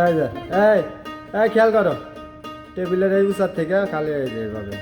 এই যে এই এই খেয়াল করো। টেবিলের এই উচার থেকে খালি হয়ে যায় এইভাবে